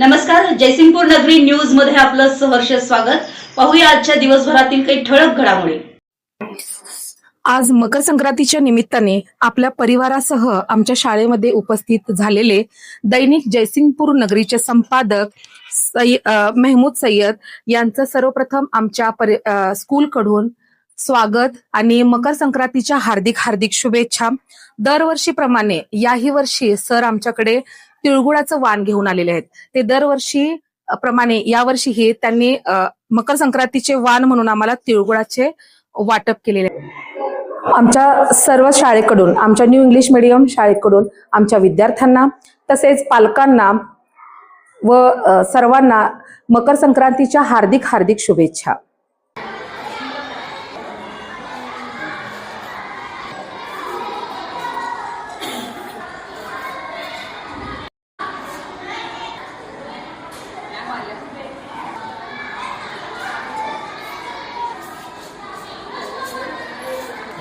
नमस्कार जयसिंगपूर नगरी न्यूजमध्ये आपलं सहर्ष स्वागत. पाहूया आजच्या दिवसभरातील काही ठळक घडामोडी. आज मकर संक्रांतीच्या निमित्ताने आपल्या परिवारासह आमच्या शाळेमध्ये उपस्थित झालेले दैनिक जयसिंगपूर नगरीचे संपादक सय मेहमूद सय्यद यांचं सर्वप्रथम आमच्या स्कूलकडून स्वागत आणि मकर संक्रांतीच्या हार्दिक हार्दिक शुभेच्छा. दरवर्षीप्रमाणे याही वर्षी सर आमच्याकडे तिळगुळाचं वाण घेऊन आलेले आहेत. ते दरवर्षी प्रमाणे प्रमाणे यावर्षीही त्यांनी मकर संक्रांतीचे वाण म्हणून आम्हाला तिळगुळाचे वाटप केलेले आहे. आमच्या सर्व शाळेकडून आमच्या न्यू इंग्लिश मिडियम शाळेकडून आमच्या विद्यार्थ्यांना तसेच पालकांना व सर्वांना मकर संक्रांतीच्या हार्दिक हार्दिक शुभेच्छा.